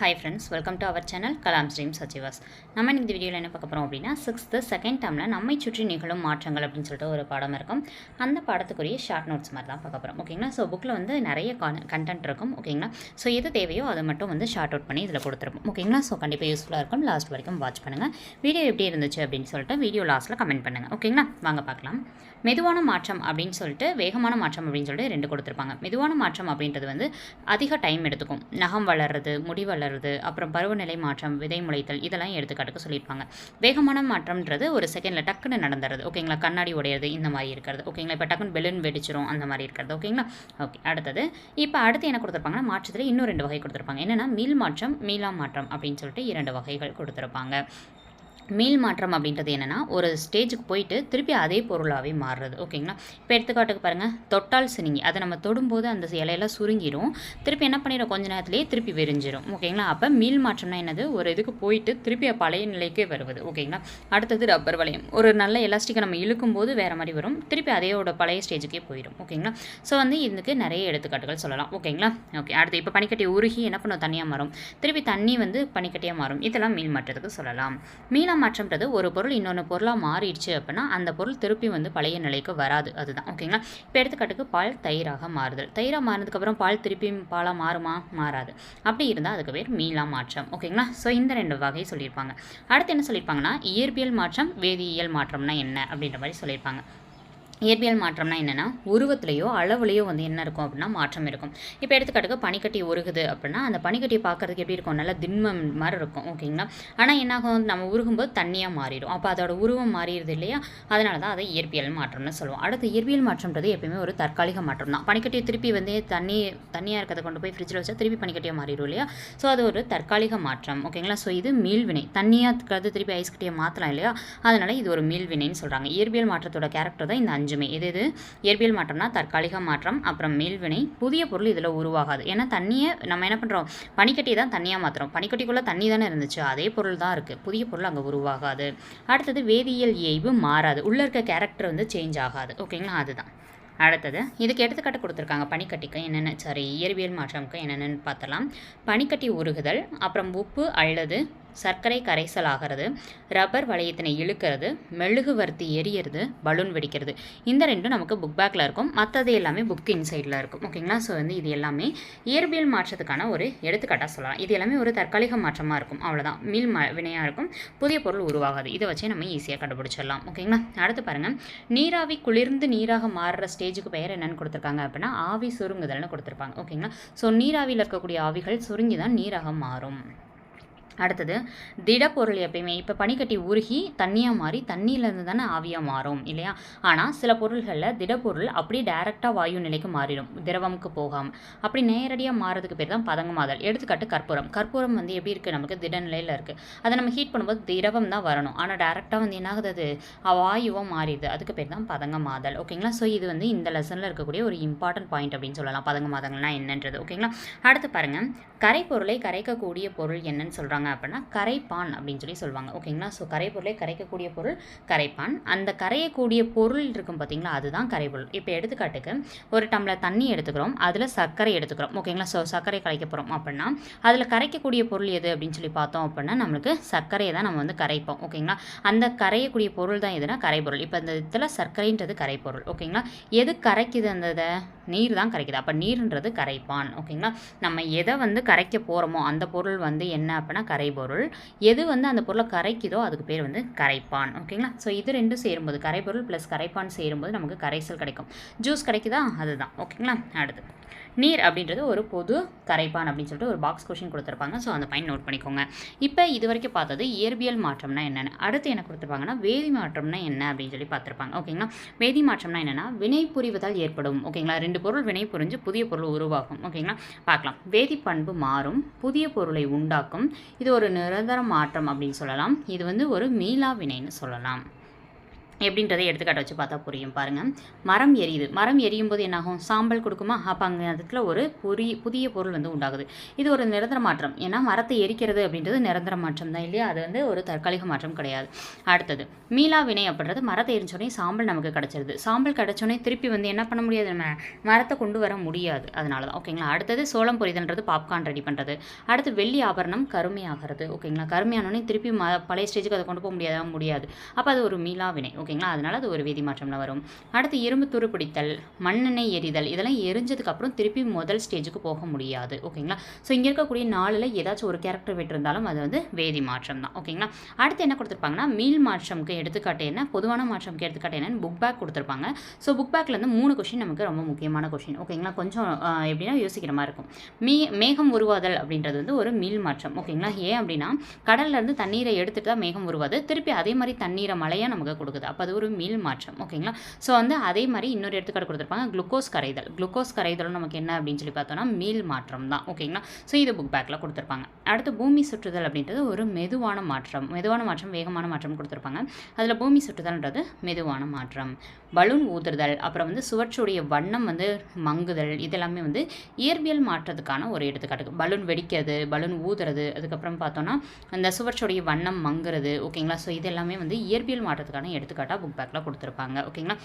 Hi friends welcome to our channel Kalam stream சச்சிவாஸ் நம்ம இந்த வீடியோவில் என்ன பார்க்க போகிறோம் அப்படின்னா சிக்ஸ்த்து செகண்ட் டேர்மில் நம்மை சுற்றி நிகழும் மாற்றங்கள் அப்படின்னு சொல்லிட்டு ஒரு பாடம் இருக்கும். அந்த பாடத்துக்குரிய ஷார்ட் நோட்ஸ் மாதிரி தான் பார்க்க போகிறோம் ஓகேங்களா ஸோ புக்கில் வந்து நிறைய கண்டென்ட் இருக்கும். ஓகேங்களா ஸோ எது தேவையோ அதை மட்டும் வந்து ஷார்ட் அவுட் பண்ணி இதில் கொடுத்துருப்போம். ஓகேங்களா ஸோ கண்டிப்பாக யூஸ்ஃபுல்லாக இருக்கும். லாஸ்ட் வரைக்கும் வாட்ச் பண்ணுங்கள் வீடியோ எப்படி இருந்துச்சு அப்படின்னு சொல்லிட்டு வீடியோ லாஸ்ட்டில் கமெண்ட் பண்ணுங்கள் ஓகேங்களா வாங்க பார்க்கலாம். மெதுவான மாற்றம் அப்படின்னு சொல்லிட்டு வேகமான மாற்றம் அப்படின்னு சொல்லிட்டு ரெண்டு கொடுத்துருப்பாங்க. மெதுவான மாற்றம் அப்படின்றது வந்து அதிக டைம் எடுத்துக்கும். நகம் வளர்றது முடி வளருது அப்புறம் பருவநிலை மாற்றம் விதை முளைத்தல் இதெல்லாம் எடுத்துக்காட்டுக்கு சொல்லியிருப்பாங்க. வேகமான மாற்றம்ன்றது ஒரு செகண்டில் டக்குன்னு நடந்துறது. ஓகேங்களா? கண்ணாடி உடையிறது இந்த மாதிரி இருக்கிறது. ஓகேங்களா? இப்போ டக்குன்னு பெலூன் வெடிச்சிரும் அந்த மாதிரி இருக்கிறது. ஓகேங்களா? ஓகே அடுத்தது. இப்போ அடுத்து என்ன கொடுத்துருப்பாங்கன்னா மாற்றத்தில் இன்னும் ரெண்டு வகை கொடுத்துருப்பாங்க. என்னென்னா மீள் மாற்றம் மீளா மாற்றம் அப்படின்னு சொல்லிட்டு இரண்டு வகைகள் கொடுத்துருப்பாங்க. மீள் மாற்றம் அப்படின்றது என்னென்னா ஒரு ஸ்டேஜுக்கு போயிட்டு திருப்பி அதே பொருளாகவே மாறுறது. ஓகேங்களா? இப்போ எடுத்துக்காட்டுக்கு பாருங்கள் தொட்டால் சினிங்கி. அதை நம்ம தொடும்போது அந்த இலையெல்லாம் சுருங்கிடும் திருப்பி என்ன பண்ணிடும் கொஞ்ச நேரத்துலேயே திருப்பி விரிஞ்சிடும் ஓகேங்களா? அப்போ மீள் மாற்றம்னா என்னது? ஒரு இதுக்கு போயிட்டு திருப்பி பழைய நிலைக்கே வருவது. ஓகேங்களா? அடுத்தது ரப்பர் வளையம். ஒரு நல்ல எலாஸ்டிக்கை நம்ம இழுக்கும் போது வேறு மாதிரி வரும். திருப்பி அதையோட பழைய ஸ்டேஜுக்கே போயிடும் ஓகேங்களா? ஸோ வந்து இதுக்கு நிறைய எடுத்துக்காட்டுகள் சொல்லலாம். ஓகேங்களா? ஓகே. அடுத்து இப்போ பனிக்கட்டி உருகி என்ன பண்ணும்? தனியாக மாறும். திருப்பி தண்ணி வந்து பனிக்கட்டியாக மாறும். இதெல்லாம் மீள் மாற்றத்துக்கு சொல்லலாம். மீளா மாற்றம்ன்றது ஒரு பொருள் இன்னொன்று பொருளாக மாறிடுச்சு அப்படின்னா அந்த பொருள் திருப்பி வந்து பழைய நிலைக்கு வராது. அதுதான். ஓகேங்களா இப்போ எடுத்துக்காட்டுக்கு பால் தயிராக மாறுதல். தயிராக மாறினதுக்கப்புறம் பால் திருப்பி பாலாக மாறுமா? மாறாது. அப்படி இருந்தால் அதுக்கு பேர் மீளா மாற்றம். ஓகேங்களா ஸோ இந்த ரெண்டு வகை சொல்லியிருப்பாங்க. அடுத்து என்ன சொல்லியிருப்பாங்கன்னா இயற்பியல் மாற்றம் வேதியியல் மாற்றம்னா என்ன? அப்படின்ற மாதிரி சொல்லியிருப்பாங்க. இயற்பியல் மாற்றம்னா என்னென்னா உருவத்துலேயோ அளவுலேயோ வந்து என்ன இருக்கும் அப்படின்னா மாற்றம் இருக்கும். இப்போ எடுத்துக்காட்டுக்கு பனிக்கட்டி உருகுது அப்படின்னா அந்த பனிக்கட்டியை பார்க்குறதுக்கு எப்படி இருக்கும்? நல்லா திண்மம் மாதிரி இருக்கும். ஓகேங்களா? ஆனால் என்னாகும் நம்ம உருகும்போது தண்ணியாக மாறிடும். அப்போ அதோட உருவம் மாறிடுது இல்லையா? அதனால தான் அதை இயற்பியல் மாற்றம்னு சொல்லுவோம். அடுத்து இயற்பியல் மாற்றம்ன்றது எப்பயுமே ஒரு தற்காலிக மாற்றம் தான். பனிக்கட்டியை திருப்பி வந்து தண்ணி தண்ணியாக இருக்கிறத கொண்டு போய் ஃப்ரிட்ஜில் வச்சா திருப்பி பனிக்கட்டியாக மாறிடும் இல்லையா? ஸோ அது ஒரு தற்காலிக மாற்றம். ஓகேங்களா? ஸோ இது மீள்வினை தண்ணியாக இருக்கிறது திருப்பி ஐஸ் கட்டியை மாற்றலாம் இல்லையா? அதனால் இது ஒரு மீள்வினைன்னு சொல்கிறாங்க இயற்பியல் மாற்றத்தோட கேரக்டர் தான் இந்த அஞ்சு அஞ்சுமே எது எது இயற்பியல் மாற்றம்னா தற்காலிக மாற்றம் அப்புறம் மேல்வினை. புதிய பொருள் இதில் உருவாகாது. ஏன்னா தண்ணியை நம்ம என்ன பண்ணுறோம் பனிக்கட்டி தான் தண்ணியாக மாற்றுறோம் பனிக்கட்டிக்குள்ளே தண்ணி தானே இருந்துச்சு. அதே பொருள் தான் இருக்குது புதிய பொருள் அங்கே உருவாகாது. அடுத்தது வேதியியல் இயல்பு மாறாது. உள்ளே இருக்க கேரக்டர் வந்து சேஞ்ச் ஆகாது. ஓகேங்களா அதுதான். அடுத்தது இதுக்கு எடுத்துக்காட்டு கொடுத்துருக்காங்க. பனிக்கட்டிக்கு என்னென்ன சாரி இயற்பியல் மாற்றம்க்கு என்னென்னு பார்த்தலாம் பனிக்கட்டி உருகுதல் அப்புறம் உப்பு அல்லது சர்க்கரை கரைசல் ஆகிறது ரப்பர் வளையத்தினை இழுக்கிறது மெழுகுவர்த்தி எரியறது பலூன் வெடிக்கிறது. இந்த ரெண்டும் நமக்கு புக் பேக்கில் இருக்கும். மற்றது எல்லாமே புக் இன்சைடில் இருக்கும். ஓகேங்களா ஸோ வந்து இது எல்லாமே இயற்பியல் மாற்றத்துக்கான ஒரு எடுத்துக்காட்டாக சொல்லலாம். இது எல்லாமே ஒரு தற்காலிக மாற்றமாக இருக்கும். அவ்வளோதான் மீள் ம வினையாக இருக்கும். புதிய பொருள் உருவாகாது. இதை வச்சே நம்ம ஈஸியாக கண்டுபிடிச்சிடலாம். ஓகேங்களா அடுத்து பாருங்கள் நீராவி குளிர்ந்து நீராக மாறுற ஸ்டேஜுக்கு பெயர் என்னென்னு கொடுத்துருக்காங்க அப்படின்னா ஆவி சுருங்குதல்னு கொடுத்துருப்பாங்க. ஓகேங்களா ஸோ நீராவியில் இருக்கக்கூடிய ஆவிகள் சுருங்கி தான் நீராக மாறும். அடுத்தது திடப்பொருள் எப்பயுமே இப்போ பனிக்கட்டி உருகி தண்ணியாக மாறி தண்ணியிலேருந்து தானே ஆவியாக மாறும் இல்லையா? ஆனால் சில பொருள்களில் திடப்பொருள் அப்படியே டைரெக்டாக வாயு நிலைக்கு மாறிடும் திரவமுக்கு போகாமல் அப்படி நேரடியாக மாறதுக்கு பேர் தான் பதங்கமாதல் எடுத்துக்காட்டு கற்பூரம். கற்பூரம் வந்து எப்படி இருக்குது நமக்கு திட நிலையில் இருக்குது அதை நம்ம ஹீட் பண்ணும்போது திரவம் தான் வரணும். ஆனால் டேரெக்டாக வந்து என்ன ஆகுது அது வாயுவாக மாறிடுது. அதுக்கு பேர் தான் பதங்கமாதல் ஓகேங்களா ஸோ இது வந்து இந்த லெசனில் இருக்கக்கூடிய ஒரு இம்பார்ட்டன்ட் பாயிண்ட் அப்படின்னு சொல்லலாம். பதங்கமாதங்கள்னா என்னன்றது. ஓகேங்களா அடுத்து பாருங்கள் கரைப்பொருளை கரைக்கக்கூடிய பொருள் என்னன்னு சொல்கிறாங்க அப்படின்னா கரைப்பான் அப்படின்னு சொல்லி சொல்லுவாங்க. ஓகேங்களா? ஸோ கரைப்பொருளே கரைக்கக்கூடிய பொருள் கரைப்பான். அந்த கரையக்கூடிய பொருள் இருக்கும் பார்த்தீங்களா அதுதான் கரைப்பொருள் இப்போ எடுத்துக்காட்டுக்கு ஒரு டம்ளர் தண்ணி எடுத்துக்கிறோம். அதில் சர்க்கரை எடுத்துக்கிறோம். ஓகேங்களா? ஸோ சர்க்கரை கரைக்க போகிறோம் அப்படின்னா அதில் கரைக்கக்கூடிய பொருள் எது அப்படின்னு சொல்லி பார்த்தோம் அப்படின்னா நம்மளுக்கு சர்க்கரையை தான் நம்ம வந்து கரைப்போம். ஓகேங்களா? அந்த கரையக்கூடிய பொருள் தான் எதுனா கரைப்பொருள் இப்போ இந்த இதில் சர்க்கரைன்றது கரைப்பொருள் ஓகேங்களா? எது கரைக்குது அந்த இதை? நீர் தான் கரைக்குது. அப்போ நீர்ன்றது கரைப்பான். ஓகேங்களா? நம்ம எதை வந்து கரைக்க போகிறோமோ அந்த பொருள் வந்து என்ன அப்படின்னா கரைபொருள். எது வந்து அந்த பொருளை கரைக்குதோ அதுக்கு பேர் வந்து கரைப்பான். ஓகேங்களா? ஸோ இது ரெண்டும் சேரும்போது கரைபொருள் ப்ளஸ் கரைப்பான் சேரும்போது நமக்கு கரைசல் கிடைக்கும். ஜூஸ் கிடைக்குதா? அதுதான். ஓகேங்களா? அடுத்து. நீர் அப்படின்றது ஒரு பொது கரைப்பான் அப்படின்னு சொல்லிட்டு ஒரு பாக்ஸ் கொஷின் கொடுத்துருப்பாங்க. ஸோ அந்த பயன் நோட் பண்ணிக்கோங்க. இப்போ இது வரைக்கும் பார்த்தது இயற்பியல் மாற்றம்னா என்னென்னு. அடுத்து என்ன கொடுத்துருப்பாங்கன்னா வேதி மாற்றம்னா என்ன அப்படின்னு சொல்லி பார்த்துருப்பாங்க. ஓகேங்களா வேதி மாற்றம்னா என்னென்னா வினை புரிவதால் ஏற்படும். ஓகேங்களா ரெண்டு பொருள் வினை புரிஞ்சு புதிய பொருள் உருவாகும். ஓகேங்களா பார்க்கலாம். வேதி பண்பு மாறும் புதிய பொருளை உண்டாக்கும். இது ஒரு நிரந்தர மாற்றம் அப்படின்னு சொல்லலாம். இது வந்து ஒரு மீளா வினைன்னு சொல்லலாம். எப்படின்றதை எடுத்துக்காட்ட வச்சு பார்த்தா புரியும். பாருங்கள் மரம் எரியுது. மரம் எரியும் போது என்னாகும்? சாம்பல் கொடுக்குமா? அப்போ அங்கே இடத்துல ஒரு புரிய புதிய பொருள் வந்து உண்டாகுது. இது ஒரு நிரந்தர மாற்றம். ஏன்னா மரத்தை எரிக்கிறது அப்படின்றது நிரந்தர மாற்றம் தான் இல்லையா? அது வந்து ஒரு தற்காலிக மாற்றம் கிடையாது. அடுத்தது மீளா வினை அப்படின்றது மரத்தை எரிஞ்சோடனே சாம்பல் நமக்கு கிடச்சிருது. சாம்பல் கிடச்சோடனே திருப்பி வந்து என்ன பண்ண முடியாது? நம்ம மரத்தை கொண்டு வர முடியாது. அதனால தான். ஓகேங்களா? அடுத்தது சோளம் பொரிதல்ன்றது பாப்கார்ன் ரெடி பண்ணுறது அடுத்து வெள்ளி ஆபரணம் கருமையாகிறது. ஓகேங்களா? கருமையானோடனே திருப்பி ம பழைய ஸ்டேஜுக்கு அதை கொண்டு போக முடியாதா? முடியாது. அப்போ அது ஒரு மீளா வினை. ஓகே ஓகேங்களா அதனால அது ஒரு வேதி மாற்றம்ல வரும். அடுத்து இரும்பு துரு பிடித்தல் மண்ணெண்ணெய் எரிதல் இதெல்லாம் எரிஞ்சதுக்கப்புறம் திருப்பி முதல் ஸ்டேஜுக்கு போக முடியாது. ஓகேங்களா? ஸோ இங்கே இருக்கக்கூடிய நாளில் ஏதாச்சும் ஒரு கேரக்டர் விட்டுருந்தாலும் அது வந்து வேதி மாற்றம் தான். ஓகேங்களா? அடுத்து என்ன கொடுத்துருப்பாங்கன்னா மீல் மாற்றம்க்கு எடுத்துக்காட்டு என்ன? பொதுவான மாற்றம்க்கு எடுத்துக்காட்டு என்னன்னு புக் பேக் கொடுத்துருப்பாங்க. ஸோ புக் பேக்லேருந்து மூணு கொஷின் நமக்கு ரொம்ப முக்கியமான கொஷின் ஓகேங்களா? கொஞ்சம் எப்படின்னா யோசிக்கிற மாதிரி இருக்கும். மீ மேகம் உருவாதல் அப்படின்றது வந்து ஒரு மீல் மாற்றம். ஓகேங்களா? ஏன் அப்படின்னா கடல்லேருந்து தண்ணீரை எடுத்துகிட்டு தான் மேகம் உருவாது. திருப்பி அதே மாதிரி தண்ணீரை மழையாக நமக்கு கொடுக்குது. அப்போ அது ஒரு மீள் மாற்றம் ஓகேங்களா? ஸோ வந்து அதே மாதிரி இன்னொரு எடுத்துக்காட்டு கொடுத்துருப்பாங்க குளுக்கோஸ் கரைதல். குளுக்கோஸ் கரைதலும் நமக்கு என்ன அப்படின்னு சொல்லி பார்த்தோம்னா மீள் மாற்றம் தான் ஓகேங்களா? ஸோ இது புக் பேக்கில் கொடுத்துருப்பாங்க. அடுத்து பூமி சுற்றுதல் அப்படின்றது ஒரு மெதுவான மாற்றம். மெதுவான மாற்றம் வேகமான மாற்றம் கொடுத்துருப்பாங்க. அதில் பூமி சுற்றுதல்ன்றது மெதுவான மாற்றம். பலூன் ஊதுறுதல் அப்புறம் வந்து சுவற்றுடைய வண்ணம் வந்து மங்குதல் இதெல்லாமே வந்து இயற்பியல் மாற்றத்துக்கான ஒரு எடுத்துக்காட்டு பலூன் வெடிக்கிறது பலூன் ஊதுறது அதுக்கப்புறம் பார்த்தோன்னா அந்த சுவற்றுடைய வண்ணம் மங்குறது ஓகேங்களா? ஸோ இதெல்லாமே வந்து இயற்பியல் மாற்றத்துக்கான எடுத்துக்காட்டாக புக் பேக்கில் கொடுத்துருப்பாங்க. ஓகேங்களா?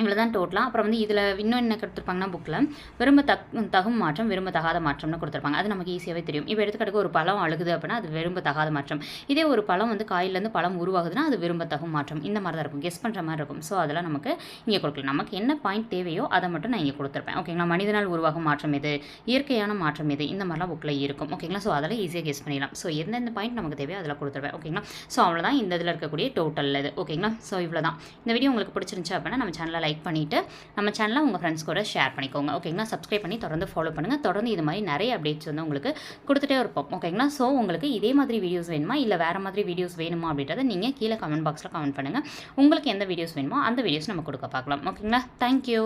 இவ்வளோ தான் டோட்டலாக அப்புறம் வந்து இதில் இன்னும் என்ன கொடுத்துருப்பாங்கன்னா புக்கில் விரும்ப தக் தகும் மாற்றம் விரும்ப தகாத மாற்றம்னு கொடுத்துருப்பாங்க. அது நமக்கு ஈஸியாகவே தெரியும். இப்போ எடுத்துக்காட்டுக்கு ஒரு பழம் அழுகுது அப்படின்னா அது விரும்ப தகாத மாற்றம். இதே ஒரு பழம் வந்து காயிலேருந்து பழம் உருவாகுதுன்னா அது விரும்ப தகும் மாற்றம். இந்த மாதிரி தான் இருக்கும். கெஸ் பண்ணுற மாதிரி இருக்கும். ஸோ அதெல்லாம் நமக்கு இங்கே கொடுக்கல நமக்கு என்ன பாயிண்ட் தேவையோ அதை மட்டும் நான் இங்கே கொடுத்துருப்பேன். ஓகேங்களா மனிதனால் உருவாகும் மாற்றம் எது? இயற்கையான மாற்றம் எது? இந்த மாதிரிலாம் புக்கில் இருக்கும். ஓகேங்களா ஸோ அதெல்லாம் ஈஸியாக கெஸ் பண்ணிடலாம். ஸோ எந்தெந்த பாயிண்ட் நமக்கு தேவையோ அதில் கொடுத்துருப்பேன். ஓகேங்களா ஸோ அவ்வளோதான் இந்த இதில் இருக்கக்கூடிய டோட்டல் இது. ஓகேங்களா ஸோ இவ்வளோ தான் இந்த வீடியோ உங்களுக்கு பிடிச்சிருந்துச்சு அப்படின்னா நம்ம சேனலை லைக் பண்ணிவிட்டு நம்ம சேனலை உங்கள் ஃப்ரெண்ட்ஸ் கூட ஷேர் பண்ணிக்கோங்க. ஓகேங்களா சப்ஸ்கிரைப் பண்ணி தொடர்ந்து ஃபாலோ பண்ணுங்கள் தொடர்ந்து இது மாதிரி நிறைய அப்டேட்ஸ் வந்து உங்களுக்கு கொடுத்துட்டே இருப்போம். ஓகேங்களா ஸோ உங்களுக்கு இதே மாதிரி வீடியோஸ் வேணுமா? இல்லை வேறு மாதிரி வீடியோஸ் வேணுமா அப்படின்றத நீங்கள் கீழே கமெண்ட் பாக்ஸில் கமெண்ட் பண்ணுங்கள் உங்களுக்கு எந்த வீடியோஸ் வேணுமோ அந்த வீடியோஸ் நம்ம கொடுக்க பார்க்கலாம். ஓகேங்களா தேங்க்யூ